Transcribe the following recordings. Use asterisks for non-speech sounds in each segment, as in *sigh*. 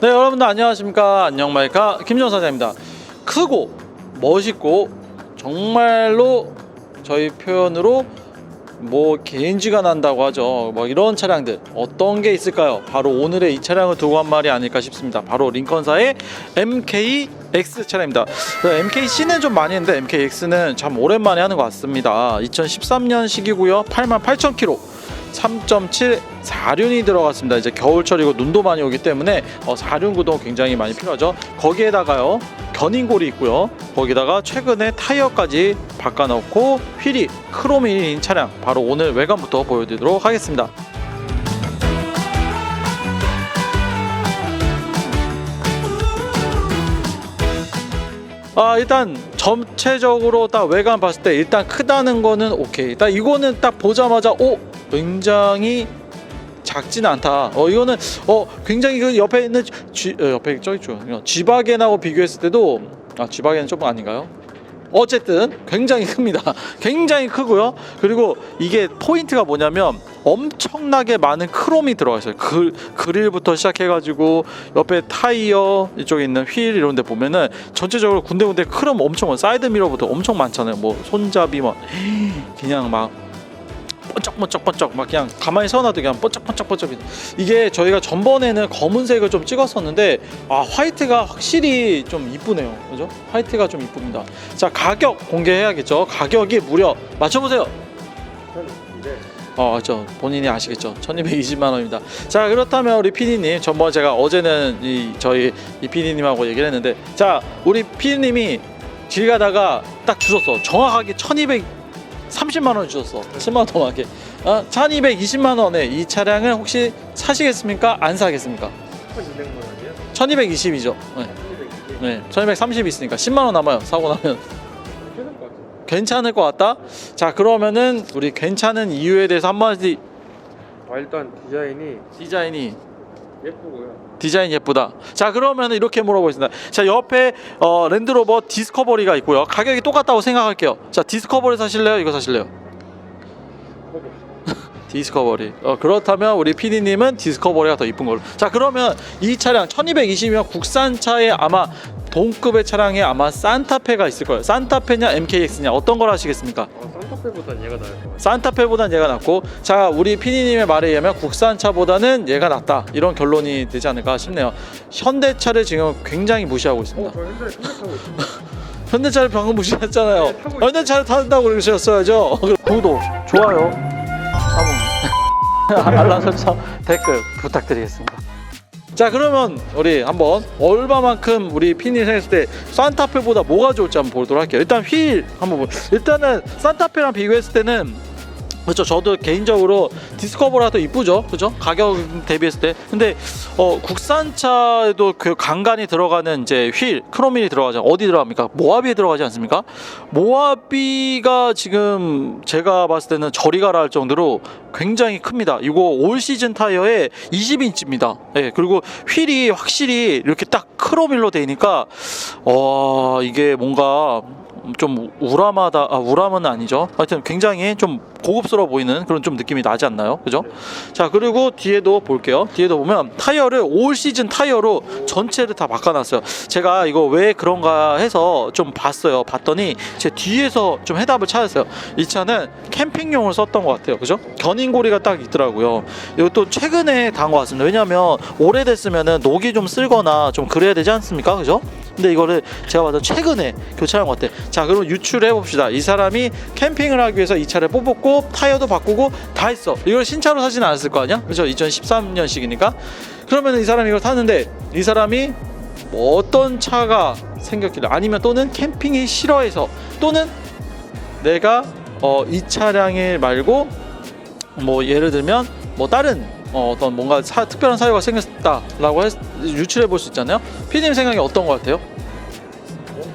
네 여러분들 안녕하십니까? 안녕마이카. 김정 사장입니다. 크고 멋있고 정말로 저희 표현으로 뭐 개인지가 난다고 하죠. 뭐 이런 차량들 어떤 게 있을까요? 바로 오늘의 이 차량을 두고 한 말이 아닐까 싶습니다. 바로 링컨사의 MKX 차량입니다. MKC는 좀 많이 했는데 MKX는 참 오랜만에 하는 것 같습니다. 2013년식이고요. 88,000km 3.7 사륜이 들어갔습니다. 이제 겨울철이고 눈도 많이 오기 때문에 어, 사륜 구동 굉장히 많이 필요하죠. 거기에다가요 견인골이 있고요. 거기다가 최근에 타이어까지 바꿔놓고 휠이 크롬인 차량 바로 오늘 외관부터 보여드리도록 하겠습니다. 아 일단 전체적으로 딱 외관 봤을 때 일단 크다는 거는 오케이. 딱 이거는 딱 보자마자 오 굉장히 작진 않다. 어 이거는 어 굉장히 그 옆에 있는 쥐 어, 옆에 저기 있죠. 쥐바겐하고 비교했을 때도 아 쥐바겐은 좀 아닌가요? 어쨌든 굉장히 큽니다. *laughs* 굉장히 크고요. 그리고 이게 포인트가 뭐냐면 엄청나게 많은 크롬이 들어가 있어요. 그 그릴부터 시작해가지고 옆에 타이어 이쪽에 있는 휠 이런 데 보면은 전체적으로 군데군데 크롬 엄청 많아. 사이드 미러부터 엄청 많잖아요. 뭐 손잡이 뭐 *gasps* 그냥 막 번쩍번쩍번쩍 막 그냥 가만히 서놔도 그냥 번쩍번쩍번쩍 이게 저희가 전번에는 검은색을 좀 찍었었는데 아 화이트가 확실히 좀 이쁘네요. 그죠? 화이트가 좀 이쁩니다. 자 가격 공개해야겠죠? 가격이 무려 맞춰보세요. 어, 저 본인이 아시겠죠. 1,220만 원입니다. 자, 그렇다면 우리 PD님, 전번 제가 어제는 이 저희 이 PD님하고 얘기를 했는데, 자, 우리 PD님이 길 가다가 딱 주셨어. 정확하게 1,230만 원 주셨어. 스마트하게. 어, 1,220만 원에 이 차량을 혹시 사시겠습니까? 안 사겠습니까? 1,200만 원이요? 1,220이죠. 네. 1,220. 네, 1,230 있으니까 10만 원 남아요. 사고 나면. 괜찮을 것 같아요. 괜찮을 것 같다. 자, 그러면은 우리 괜찮은 이유에 대해서 한마디 아, 일단 디자인이 디자인이 예쁘고요. 디자인 예쁘다. 자 그러면 이렇게 물어보겠습니다. 자 옆에 어, 랜드로버 디스커버리가 있고요. 가격이 똑같다고 생각할게요. 자 디스커버리 사실래요? 이거 사실래요? 커버. 디스커버리. 어, 그렇다면 우리 PD님은 디스커버리가 더 이쁜 걸로. 자 그러면 이 차량 1220이면 국산차에 아마 동급의 차량에 아마 산타페가 있을 거예요. 산타페냐 MKX냐 어떤 걸 하시겠습니까? 아, 산타페보단 얘가 나을 것 같아요. 산타페보단 얘가 낫고 자 우리 PD님의 말에 의하면 국산차보다는 얘가 낫다 이런 결론이 되지 않을까 싶네요 현대차를 지금 굉장히 무시하고 있습니다 어, 저 현재 생각하고 있습니다. *laughs* 현대차를 방금 무시했잖아요 네. 현대차를 탄다고 그러셨어야죠 구독 좋아요 알람 설정 댓글 부탁드리겠습니다. 자 그러면 우리 한번 얼마만큼 우리 핀이 생겼을 때 산타페보다 뭐가 좋을지 한번 보도록 할게요. 일단 휠 한번 보 일단은 산타페랑 비교했을 때는 그렇죠. 저도 개인적으로 디스커버가 더 이쁘죠. 그죠? 가격 대비했을 때. 근데 어, 국산차에도 그 간간히 들어가는 이제 휠, 크롬이 들어가죠. 어디 들어갑니까? 모하비에 들어가지 않습니까? 모하비가 지금 제가 봤을 때는 저리 가라 할 정도로 굉장히 큽니다. 이거 올 시즌 타이어에 20인치입니다. 예. 그리고 휠이 확실히 이렇게 딱 크롬일로 되니까 어, 이게 뭔가 좀 우람하다 아 우람은 아니죠. 하여튼 굉장히 좀 고급스러워 보이는 그런 좀 느낌이 나지 않나요? 그죠? 자 그리고 뒤에도 볼게요. 뒤에도 보면 타이어를 올 시즌 타이어로 전체를 다 바꿔놨어요. 제가 이거 왜 그런가 해서 좀 봤어요. 봤더니 제 뒤에서 좀 해답을 찾았어요. 이 차는 캠핑용을 썼던 것 같아요. 그죠? 견인고리가 딱 있더라고요. 이것도 최근에 단 것 같습니다. 왜냐면 오래됐으면은 녹이 좀 쓸거나 좀 그래야 되지 않습니까? 그죠 근데 이거를 제가 봐도 최근에 교체한 것 같아. 자, 그럼 유출해 봅시다. 이 사람이 캠핑을 하기 위해서 이 차를 뽑았고 타이어도 바꾸고 다 했어. 이걸 신차로 사진 않았을 거 아니야? 그죠? 2013년식이니까. 그러면 이 사람이 이걸 탔는데 이 사람이 뭐 어떤 차가 생겼길래 아니면 또는 캠핑이 싫어해서 또는 내가 어, 이 차량을 말고 뭐 예를 들면 뭐 다른 어, 어떤 뭔가 사- 특별한 사유가 생겼다라고 해- 유출해 볼 수 있잖아요. 피디님 생각이 어떤 것 같아요? 어,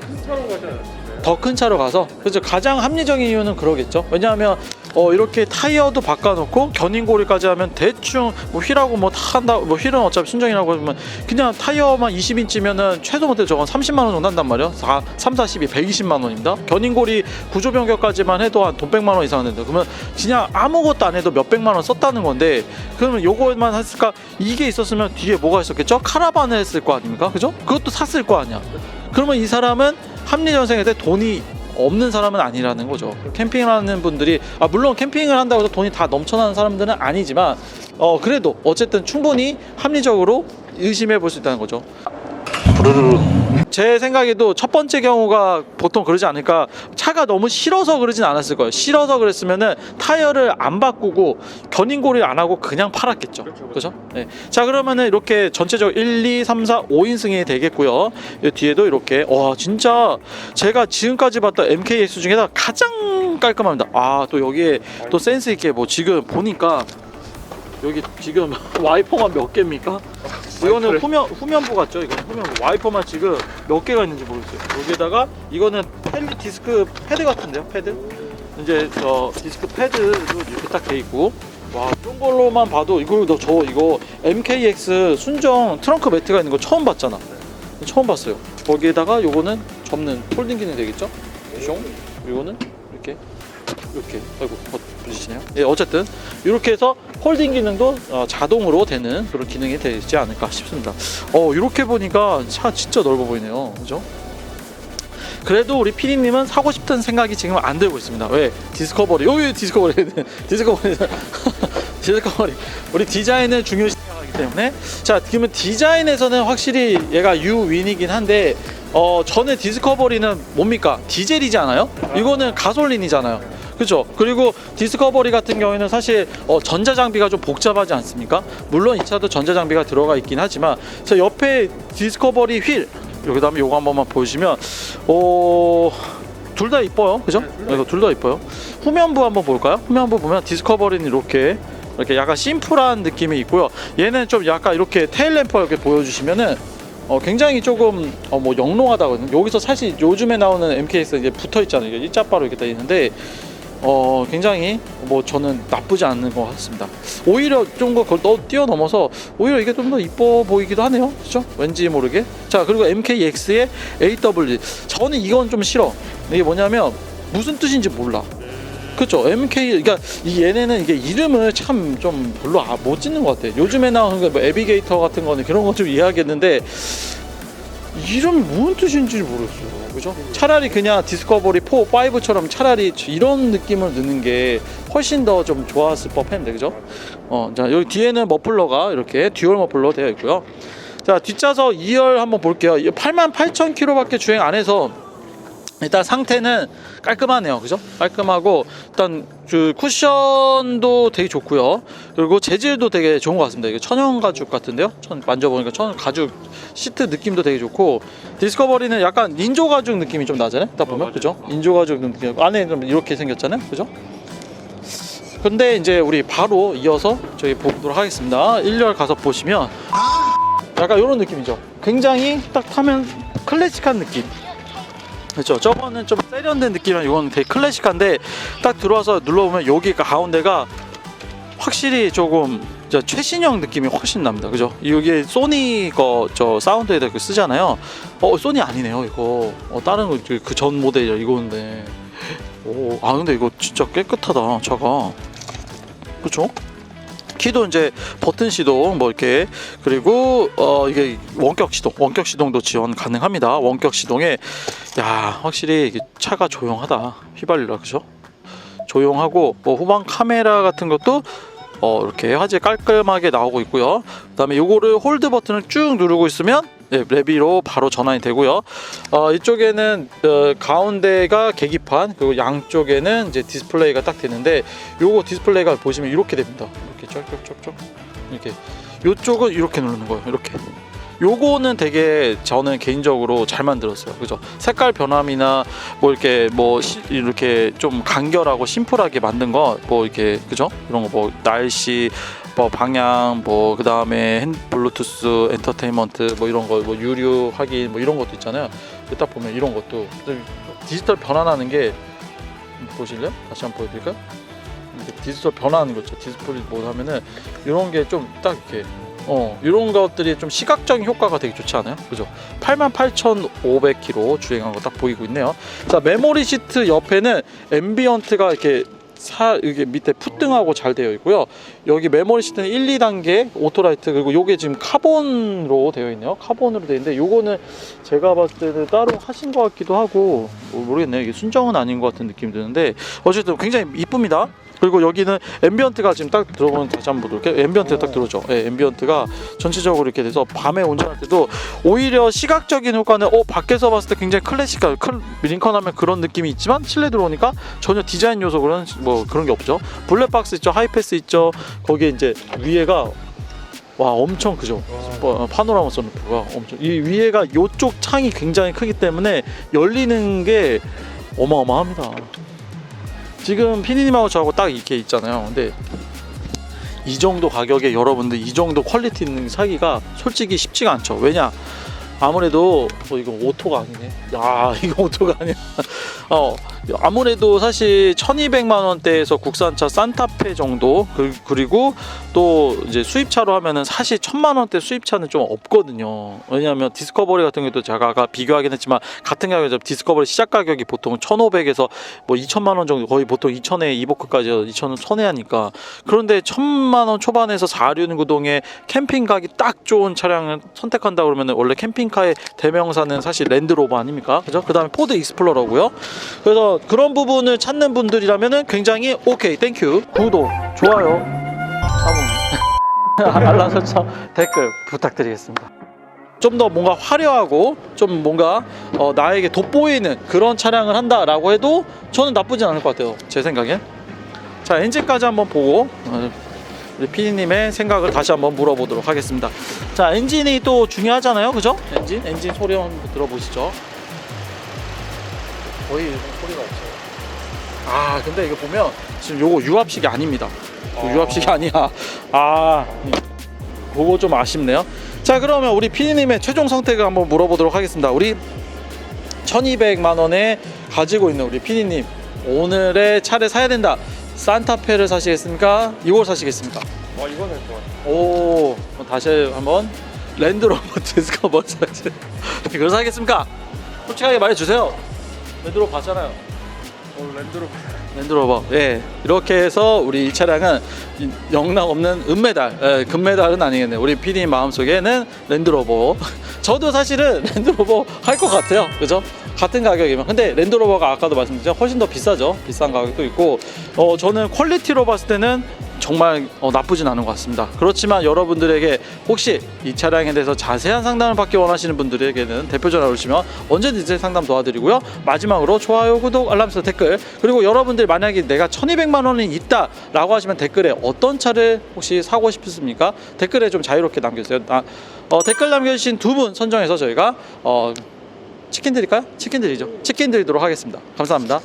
큰 차로 가지 않았을까요? 더 큰 차로 가서 그래서 가장 합리적인 이유는 그러겠죠. 왜냐하면 어, 이렇게 타이어도 바꿔놓고 견인고리까지 하면 대충 뭐 휠하고 뭐 다 한다 뭐 휠은 어차피 순정이라고 하면 그냥 타이어만 20인치면은 최소 모델 저건 30만 원 정도 한단 말이야 4, 3, 4, 12, 120만 원입니다. 견인고리 구조 변경까지만 해도 한 돈 100만 원 이상 하는데 그러면 그냥 아무것도 안 해도 몇 백만 원 썼다는 건데 그러면 요거만 했을까? 이게 있었으면 뒤에 뭐가 있었겠죠? 카라반을 했을 거 아닙니까? 그죠? 그것도 샀을 거 아니야. 그러면 이 사람은 합리전생에 대 돈이 없는 사람은 아니라는 거죠. 캠핑을 하는 분들이 아 물론 캠핑을 한다고 해서 돈이 다 넘쳐나는 사람들은 아니지만 어 그래도 어쨌든 충분히 합리적으로 의심해 볼 수 있다는 거죠. 제 생각에도 첫 번째 경우가 보통 그러지 않을까. 차가 너무 싫어서 그러진 않았을 거예요. 싫어서 그랬으면은 타이어를 안 바꾸고 견인고리를 안 하고 그냥 팔았겠죠. 그렇죠, 그죠? 네. 자 그러면은 이렇게 전체적으로 1, 2, 3, 4, 5인승이 되겠고요. 이 뒤에도 이렇게 와 진짜 제가 지금까지 봤던 MKX 중에서 가장 깔끔합니다. 아 또 여기에 또 센스 있게 뭐 지금 보니까 여기 지금 *laughs* 와이퍼가 몇 개입니까? 이거는 후면 후면부 같죠? 이거 후면부 와이퍼만 지금 몇 개가 있는지 모르겠어요. 여기다가 이거는 펠리 디스크 패드 같은데요? 패드? 이제 저 디스크 패드도 이렇게 딱 돼 있고 와 이런 걸로만 봐도 이거 너저 이거 MKX 순정 트렁크 매트가 있는 거 처음 봤잖아. 처음 봤어요. 거기에다가 요거는 접는 폴딩 기능 되겠죠? 숑 이거는 이렇게 이렇게 아이고 어, 부딪히네요. 예 어쨌든 이렇게 해서 홀딩 기능도 어, 자동으로 되는 그런 기능이 되지 않을까 싶습니다. 어 이렇게 보니까 차 진짜 넓어 보이네요. 그죠? 그래도 우리 피디님은 사고 싶은 생각이 지금 안 들고 있습니다. 왜? 디스커버리. 여기 디스커버리. *laughs* 디스커버리. *laughs* 디스커버리. 우리 디자인을 중요시 생각하기 때문에. 자, 그러면 디자인에서는 확실히 얘가 유윈이긴 한데, 어, 전에 디스커버리는 뭡니까? 디젤이지 않아요? 이거는 가솔린이잖아요. 그죠? 그리고 디스커버리 같은 경우에는 사실 어, 전자 장비가 좀 복잡하지 않습니까? 물론 이 차도 전자 장비가 들어가 있긴 하지만 자 옆에 디스커버리 휠 여기 다음에 요거 한 번만 보시면 어... 둘 다 이뻐요 그죠? 네, 이거 둘 다 이뻐요 후면부 한번 볼까요? 후면부 보면 디스커버리는 이렇게 이렇게 약간 심플한 느낌이 있고요 얘는 좀 약간 이렇게 테일램프 이렇게 보여주시면은 어, 굉장히 조금 어, 뭐 영롱하다거든요 여기서 사실 요즘에 나오는 MKX 이제 붙어 있잖아요 이게 일자바로 이렇게 돼 있는데 어 굉장히 뭐 저는 나쁘지 않는 것 같습니다. 오히려 좀더 뛰어넘어서 오히려 이게 좀 더 이뻐 보이기도 하네요. 그렇죠? 왠지 모르게. 자 그리고 MKX의 AW 저는 이건 좀 싫어. 이게 뭐냐면 무슨 뜻인지 몰라. 그렇죠. MK 그러니까 이 얘네는 이게 이름을 참 좀 별로 아, 못 짓는 것 같아. 요즘에 나오는 거뭐 에비게이터 같은 거는 그런 건좀 이해하겠는데 이름이 무슨 뜻인지 모르겠어요. 그죠? 차라리 그냥 디스커버리 4, 5처럼 차라리 이런 느낌을 넣는 게 훨씬 더 좀 좋았을 법했는데, 그죠? 어, 자, 여기 뒤에는 머플러가 이렇게 듀얼 머플러 되어 있고요. 자, 뒷좌석 2열 한번 볼게요. 88,000km밖에 주행 안 해서 일단 상태는 깔끔하네요. 그죠? 깔끔하고 일단 그 쿠션도 되게 좋고요. 그리고 재질도 되게 좋은 것 같습니다. 이게 천연 가죽 같은데요? 천, 만져보니까 천연 가죽 시트 느낌도 되게 좋고 디스커버리는 약간 인조 가죽 느낌이 좀 나잖아요. 딱 보면 맞아요. 그죠? 인조 가죽 느낌 안에 좀 이렇게 생겼잖아요. 그죠? 근데 이제 우리 바로 이어서 저희 보도록 하겠습니다. 1열 가서 보시면 약간 이런 느낌이죠. 굉장히 딱 타면 클래식한 느낌. 그렇죠. 저거는 좀 세련된 느낌이랑 이건 되게 클래식한데 딱 들어와서 눌러보면 여기 가운데가 확실히 조금 저 최신형 느낌이 훨씬 납니다. 그죠? 여기 소니 거저 사운드에다 그 쓰잖아요. 어 소니 아니네요 이거. 어 다른 거그 전 모델이야 이거인데. 오, 아 근데 이거 진짜 깨끗하다 차가. 그렇죠? 키도 이제 버튼 시동 뭐 이렇게 그리고 어 이게 원격 시동 원격 시동도 지원 가능합니다 원격 시동에 야 확실히 차가 조용하다 휘발유라 그죠 조용하고 뭐 후방 카메라 같은 것도 어 이렇게 화질 깔끔하게 나오고 있고요 그 다음에 요거를 홀드 버튼을 쭉 누르고 있으면 네, 레비로 바로 전환이 되고요. 어, 이쪽에는 어, 가운데가 계기판 그리고 양쪽에는 이제 디스플레이가 딱 되는데 요거 디스플레이가 보시면 이렇게 됩니다. 이렇게 쩍쩍쩍쩍 이렇게 요쪽은 이렇게 누르는 거예요. 이렇게. 요거는 되게 저는 개인적으로 잘 만들었어요. 그죠? 색깔 변함이나 뭐 이렇게 뭐 시- 이렇게 좀 간결하고 심플하게 만든 거 뭐 이렇게 그죠? 이런 거 뭐 날씨 뭐 방향 뭐 그다음에 핸 블루투스 엔터테인먼트 뭐 이런 거 뭐 유료 확인 뭐 이런 것도 있잖아요. 딱 보면 이런 것도 디지털 변환하는 게 보실래요? 다시 한번 보여드릴까요? 디지털 변화하는 거죠. 디스플레이 모드 하면은 이런 게 좀 딱 이렇게 어 이런 것들이 좀 시각적인 효과가 되게 좋지 않아요? 그죠? 88,500km 주행한 거 딱 보이고 있네요. 자 메모리 시트 옆에는 앰비언트가 이렇게 사 이게 밑에 푸등하고 잘 되어 있고요. 여기 메모리 시트는 1, 2단계 오토라이트 그리고 요게 지금 카본으로 되어 있네요. 카본으로 되어 있는데 요거는 제가 봤을 때는 따로 하신 것 같기도 하고 뭐 모르겠네요. 이게 순정은 아닌 것 같은 느낌이 드는데 어쨌든 굉장히 이쁩니다. 그리고 여기는 앰비언트가 지금 딱 들어오면 다시 한번 보도록 할게요. 앰비언트가 딱 들어오죠. 예, 앰비언트가 전체적으로 이렇게 돼서 밤에 운전할 때도 오히려 시각적인 효과는 어 밖에서 봤을 때 굉장히 클래식한 클 링컨 하면 그런 느낌이 있지만 실내 들어오니까 전혀 디자인 요소 그런 뭐 그런 게 없죠. 블랙박스 있죠. 하이패스 있죠. 거기에 이제 위에가 와 엄청 크죠. 어, 파노라마 선루프가 엄청 이 위에가 이쪽 창이 굉장히 크기 때문에 열리는 게 어마어마합니다. 지금 피디님하고 저하고 딱 이렇게 있잖아요. 근데 이 정도 가격에 여러분들 이 정도 퀄리티 있는 사기가 솔직히 쉽지가 않죠. 왜냐? 아무래도 어, 이거 오토가 아니네. 야 *laughs* 이거 오토가 아니야. 어 아무래도 사실 1,200만 원대에서 국산차 산타페 정도 그, 그리고 또 이제 수입차로 하면은 사실 1,000만 원대 수입차는 좀 없거든요. 왜냐하면 디스커버리 같은 경우도 제가 비교하긴 했지만 같은 가격이죠. 디스커버리 시작 가격이 보통 1,500에서 뭐 2천만 원 정도 거의 보통 2천에 이보크까지 2천은 선회하니까 그런데 1,000만 원 초반에서 4륜 구동에 캠핑 가기 딱 좋은 차량을 선택한다 그러면 원래 캠핑카의 대명사는 사실 랜드로버 아닙니까? 그죠? 그다음에 포드 익스플로러고요. 그래서 그런 부분을 찾는 분들이라면은 굉장히 오케이 땡큐 구독 좋아요. 사문 알람 설정 댓글 부탁드리겠습니다. 좀더 뭔가 화려하고 좀 뭔가 어, 나에게 돋보이는 그런 차량을 한다라고 해도 저는 나쁘진 않을 것 같아요 제 생각엔. 자 엔진까지 한번 보고 어, 우리 피디님의 생각을 다시 한번 물어보도록 하겠습니다. 자 엔진이 또 중요하잖아요 그죠? 엔진? 엔진 소리 한번 들어보시죠. 거의 없어요 아 근데 이거 보면 지금 요거 유압식이 아닙니다. 어. 유압식이 아니야. 아 그거 좀 아쉽네요. 자 그러면 우리 피디님의 최종 선택을 한번 물어보도록 하겠습니다. 우리 1200만 원에 가지고 있는 우리 피디님 오늘의 차를 사야 된다. 산타페를 사시겠습니까? 이걸 사시겠습니까? 와 이거는 좋아. 오 그럼 다시 한번 랜드로버 *laughs* 디스커버 사시 이걸 사겠습니까? 솔직하게 말해주세요. 랜드로버 봤잖아요. 어 랜드로. 랜드로버 예. 이렇게 해서 우리 이 차량은 이- 영락 없는 은메달. 예, 금메달은 아니겠네요. 우리 PD님 마음속에는 랜드로버. *laughs* 저도 사실은 랜드로버 할 것 같아요. 그죠? 같은 가격이면. 근데 랜드로버가 아까도 말씀드렸죠 훨씬 더 비싸죠. 비싼 가격도 있고. 어 저는 퀄리티로 봤을 때는 정말 어, 나쁘진 않은 것 같습니다. 그렇지만 여러분들에게 혹시 이 차량에 대해서 자세한 상담을 받기 원하시는 분들에게는 대표 전화 주시면 언제든지 상담 도와드리고요. 마지막으로 좋아요, 구독, 알람 설정 댓글 그리고 여러분들 만약에 내가 1,200만 원이 있다라고 하시면 댓글에 어떤 차를 혹시 사고 싶으십니까? 댓글에 좀 자유롭게 남겨주세요. 아, 어, 댓글 남겨주신 두 분 선정해서 저희가 어, 치킨 드릴까요? 치킨 드리죠. 치킨 드리도록 하겠습니다. 감사합니다.